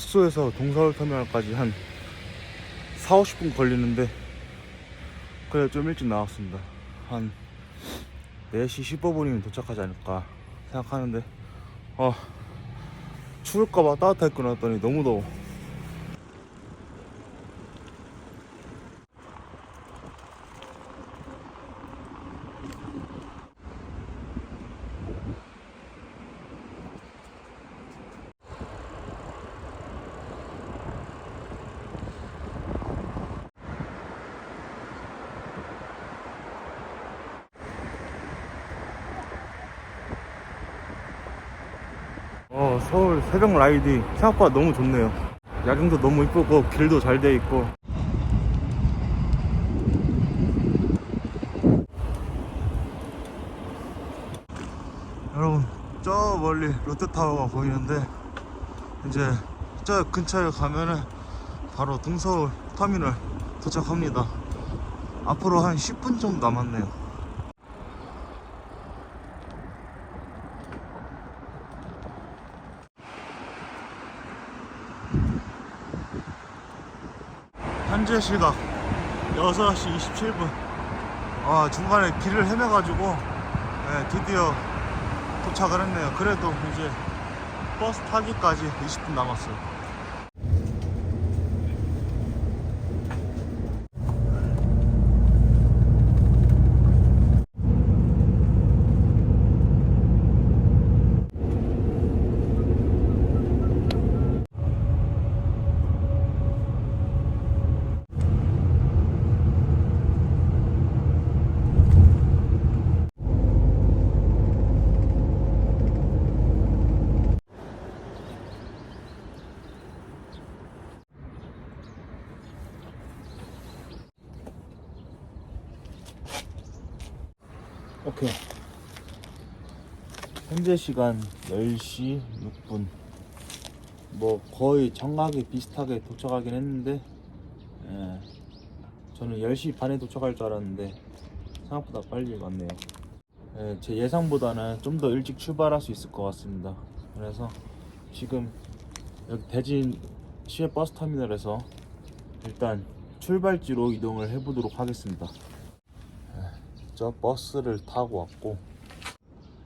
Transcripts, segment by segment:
숙소에서 동서울 터미널까지 한 4, 50분 걸리는데 그래 좀 일찍 나왔습니다. 한 4시 15분이면 도착하지 않을까 생각하는데 어 추울까봐 따뜻하게 끊었더니 너무 더워. 어 서울 새벽 라이딩 생각보다 너무 좋네요. 야경도 너무 이쁘고 길도 잘 돼 있고. 여러분 저 멀리 롯데타워가 보이는데 이제 저 근처에 가면은 바로 동서울 터미널 도착합니다. 앞으로 한 10분 정도 남았네요 현재 시각 6시 27분. 아 중간에 길을 헤매가지고 네, 드디어 도착을 했네요. 그래도 이제 버스 타기까지 20분 남았어요 오케이. 현재 시간 10시 6분. 뭐 거의 정각에 비슷하게 도착하긴 했는데 예, 저는 10시 반에 도착할 줄 알았는데 생각보다 빨리 왔네요. 예, 제 예상보다는 좀 더 일찍 출발할 수 있을 것 같습니다. 그래서 지금 여기 대진 시외 버스 터미널에서 일단 출발지로 이동을 해보도록 하겠습니다 저 버스를 타고 왔고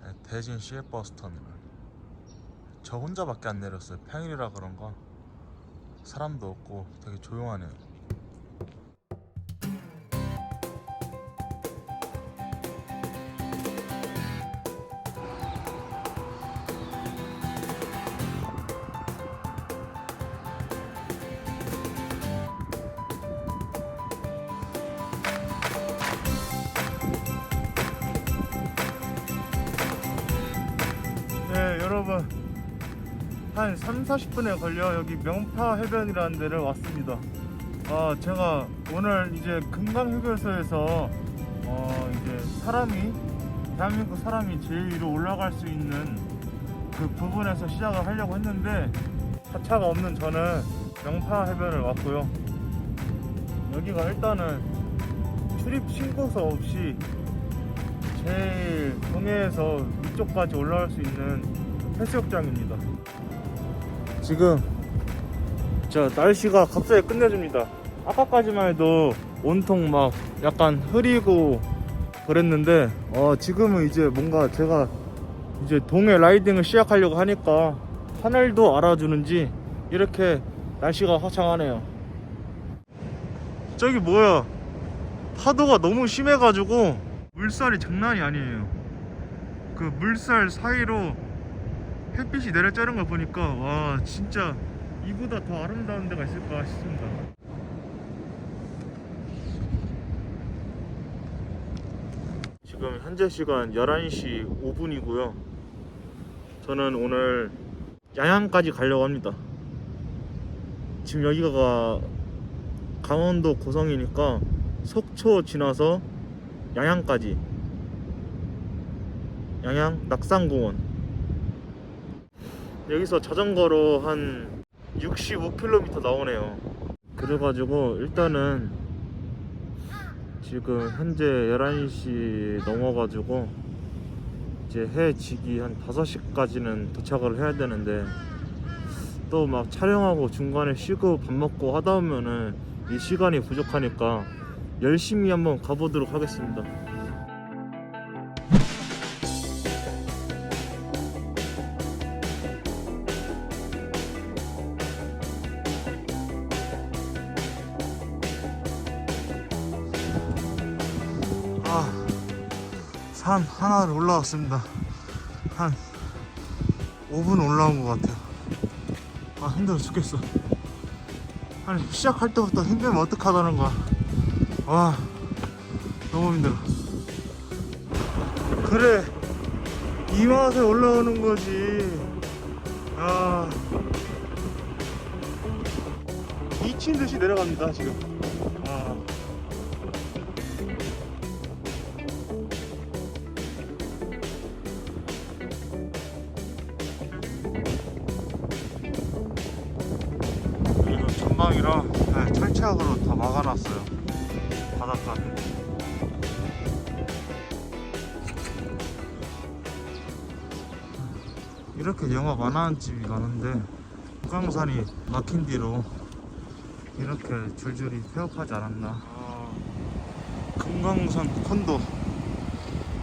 네, 대진 시외버스 터미널. 저 혼자밖에 안 내렸어요. 평일이라 그런가? 사람도 없고 되게 조용하네요 한 3, 40분에 걸려 여기 명파 해변이라는 데를 왔습니다 아 제가 오늘 이제 금강휴게소에서 어 이제 사람이 대한민국 사람이 제일 위로 올라갈 수 있는 그 부분에서 시작을 하려고 했는데 차차가 없는 저는 명파 해변을 왔고요 여기가 일단은 출입 신고서 없이 제일 동해에서 위쪽까지 올라갈 수 있는 해수욕장입니다. 지금 저 날씨가 갑자기 끝내줍니다. 아까까지만 해도 온통 막 약간 흐리고 그랬는데 어 지금은 이제 뭔가 제가 이제 동해 라이딩을 시작하려고 하니까 하늘도 알아주는지 이렇게 날씨가 화창하네요. 저기 뭐야? 파도가 너무 심해가지고 물살이 장난이 아니에요. 그 물살 사이로 햇빛이 내려쬐는 걸 보니까 와 진짜 이보다 더 아름다운 데가 있을까 싶습니다. 지금 현재 시간 11시 5분이고요. 저는 오늘 양양까지 가려고 합니다. 지금 여기가 강원도 고성이니까 속초 지나서 양양까지 양양 낙산공원 여기서 자전거로 한 65km 나오네요 그래가지고 일단은 지금 현재 11시 넘어가지고 이제 해 지기 한 5시까지는 도착을 해야 되는데 또 막 촬영하고 중간에 쉬고 밥 먹고 하다 보면은 이 시간이 부족하니까 열심히 한번 가보도록 하겠습니다. 아, 산 하나를 올라왔습니다. 한 5분 올라온 것 같아요. 아, 힘들어 죽겠어. 아니, 시작할 때부터 힘들면 어떡하다는 거야. 와, 너무 힘들어. 그래, 이 맛에 올라오는 거지. 아, 미친 듯이 내려갑니다, 지금. 네, 철제약으로 다 막아놨어요. 바닷가를 이렇게 영화 안 하는 집이 많은데 금강산이 막힌 뒤로 이렇게 줄줄이 폐업하지 않았나. 금강산 콘도.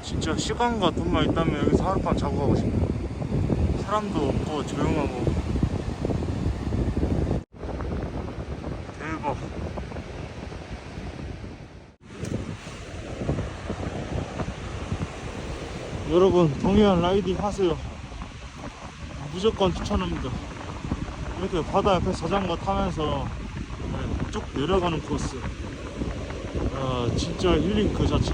진짜 시간과 돈만 있다면 여기서 하룻밤 자고 가고 싶네. 사람도 없고 조용하고 대박. 여러분 동해안 라이딩 하세요. 무조건 추천합니다. 이렇게 바다 옆에 자전거 타면서 네, 쭉 내려가는 코스. 아 진짜 힐링 그 자체.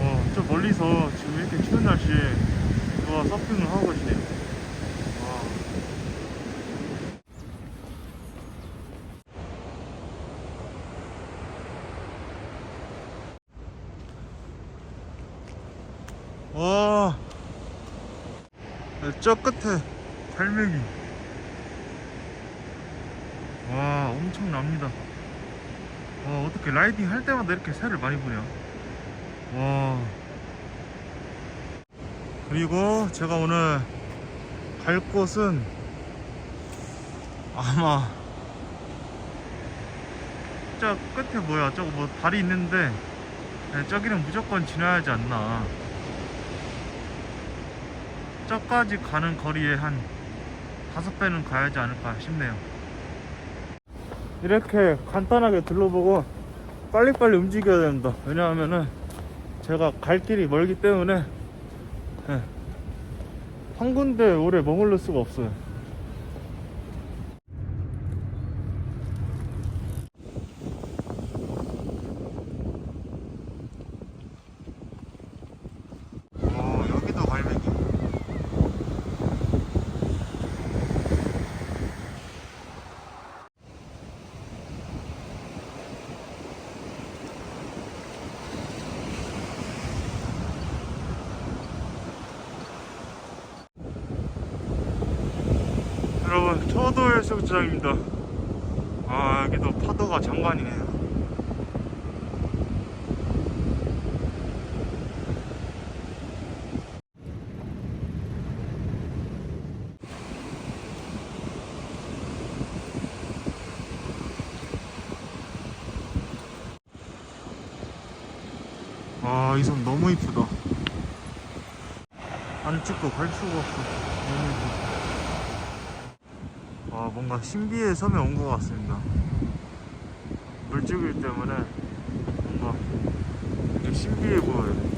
어, 저 멀리서 지금 이렇게 추운 날씨에 누가 서핑을 하고 계시네요. 와. 와. 네, 저 끝에 갈매기. 와, 엄청납니다. 와, 어떻게 라이딩 할 때마다 이렇게 새를 많이 보냐. 와. 그리고 제가 오늘 갈 곳은 아마 저 끝에 뭐야 저거 뭐 다리 있는데 네, 저기는 무조건 지나야지 않나 저까지 가는 거리에 한 다섯 배는 가야지 않을까 싶네요 이렇게 간단하게 둘러보고 빨리빨리 움직여야 됩니다 왜냐하면은 제가 갈 길이 멀기 때문에 예, 한 군데 오래 머물러 수가 없어요. 어, 여기도 갈매기. 여러분 초도 해수욕장입니다. 아 여기도 파도가 장관이네요. 아이 섬 너무 이쁘다. 안 찍고 갈 수가 없어. 너무 이쁘다 와 뭔가 신비의 섬에 온 것 같습니다. 물줄기 때문에 뭔가 신비해 보여요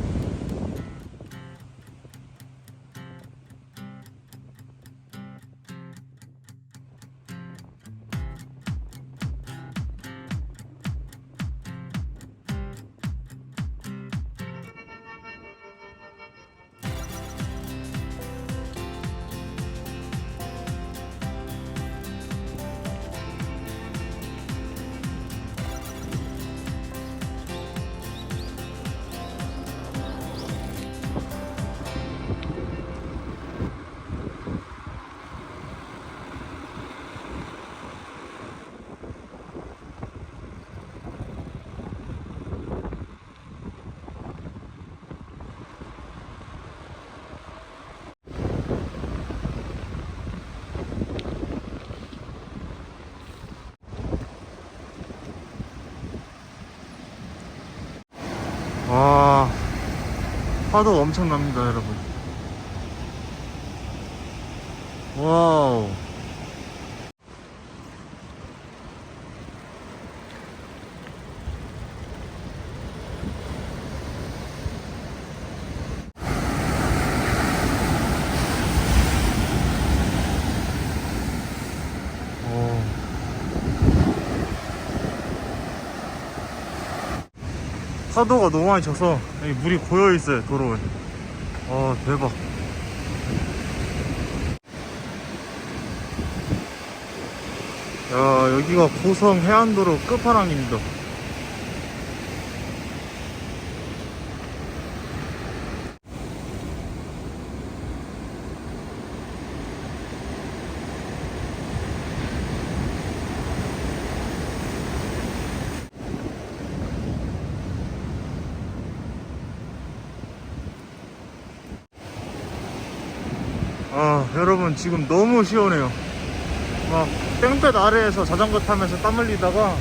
파도 엄청납니다 여러분. 와우 파도가 너무 많이 쳐서 여기 물이 고여 있어요 도로에. 아 대박. 야 여기가 고성 해안도로 끝판왕입니다. 아 여러분 지금 너무 시원해요. 막 땡볕 아래에서 자전거 타면서 땀 흘리다가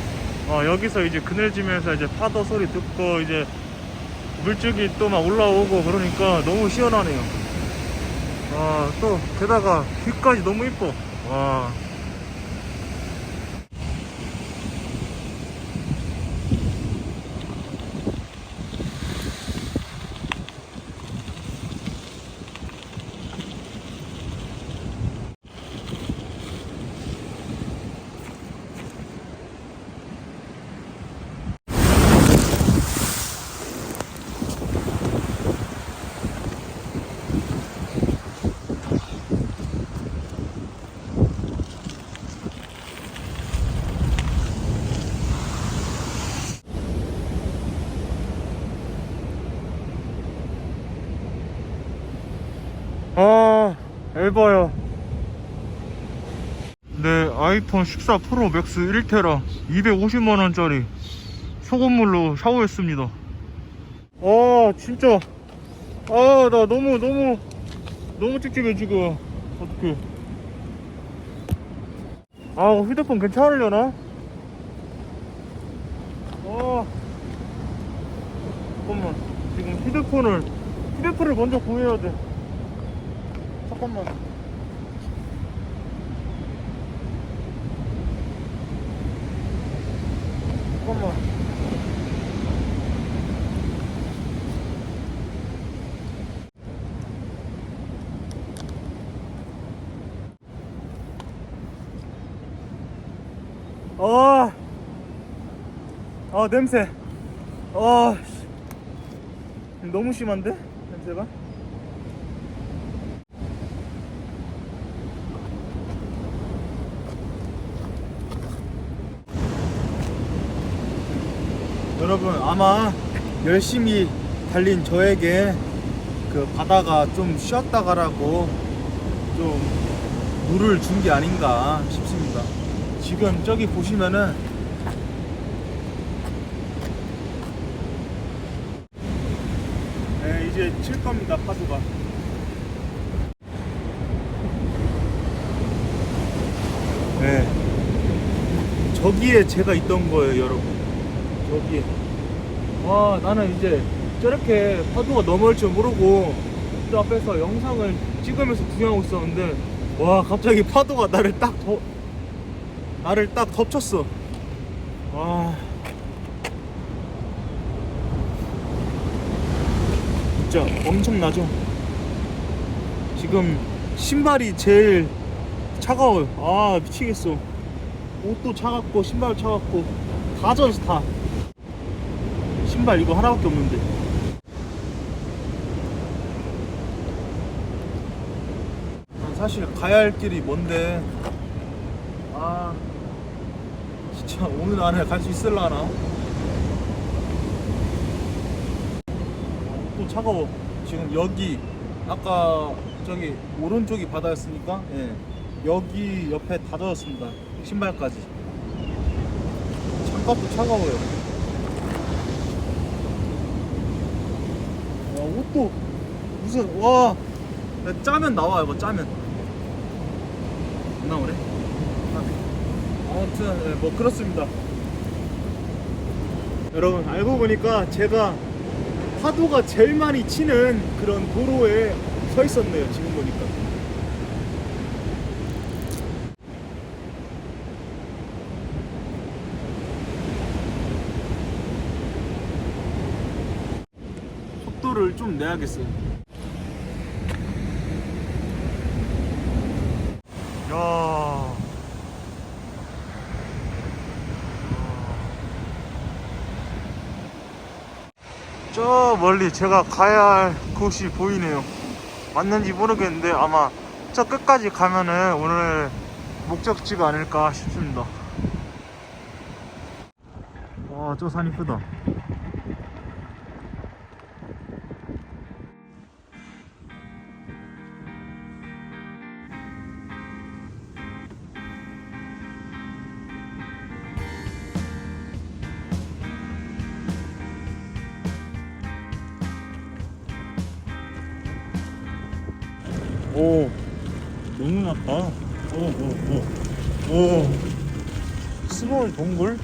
어, 여기서 이제 그늘지면서 이제 파도 소리 듣고 이제 물줄기 또 막 올라오고 그러니까 너무 시원하네요. 아, 또 게다가 뷰까지 너무 이뻐. 와. 아, 에바야. 네, 아이폰 14 프로 맥스 1테라 250만원짜리 소금물로 샤워했습니다. 아, 진짜. 아, 나 너무, 너무, 너무 찝찝해, 지금. 어떡해. 아, 휴대폰 괜찮으려나? 아, 잠깐만. 지금 휴대폰을, 휴대폰을 먼저 구해야 돼. 잠깐만. 잠깐만. 아, 아 냄새. 아, 씨. 너무 심한데 냄새가? 여러분 아마 열심히 달린 저에게 그 바다가 좀 쉬었다 가라고 좀 물을 준 게 아닌가 싶습니다. 지금 저기 보시면은 네, 이제 칠 겁니다 파도가. 네. 저기에 제가 있던 거예요, 여러분. 여기에. 와, 나는 이제 저렇게 파도가 넘어올 줄 모르고 저 앞에서 영상을 찍으면서 구경하고 있었는데, 와, 갑자기 파도가 나를 딱 더, 나를 딱 덮쳤어. 와. 진짜 엄청나죠? 지금 신발이 제일 차가워요. 아, 미치겠어. 옷도 차갑고, 신발 차갑고, 다 젖었어, 다. 신발 이거 하나밖에 없는데. 난 사실 가야 할 길이 뭔데. 아, 진짜 오늘 안에 갈 수 있을라나? 또 차가워. 지금 여기 아까 저기 오른쪽이 바다였으니까 예. 여기 옆에 다 젖었습니다. 신발까지. 장갑도 차가워요. 와 옷도 무슨 와 짜면 나와 이거 짜면 안 나오네. 아, 아무튼 예, 뭐 그렇습니다. 여러분 알고 보니까 제가 파도가 제일 많이 치는 그런 도로에 서 있었네요. 지금 보니까. 속도를 좀 내야겠어요. 야. 저 멀리 제가 가야 할 곳이 보이네요. 맞는지 모르겠는데 아마 저 끝까지 가면은 오늘 목적지가 아닐까 싶습니다. 와, 저 산 이쁘다. 오, 너무 낮다. 오, 오, 오. 오. 스몰 동굴?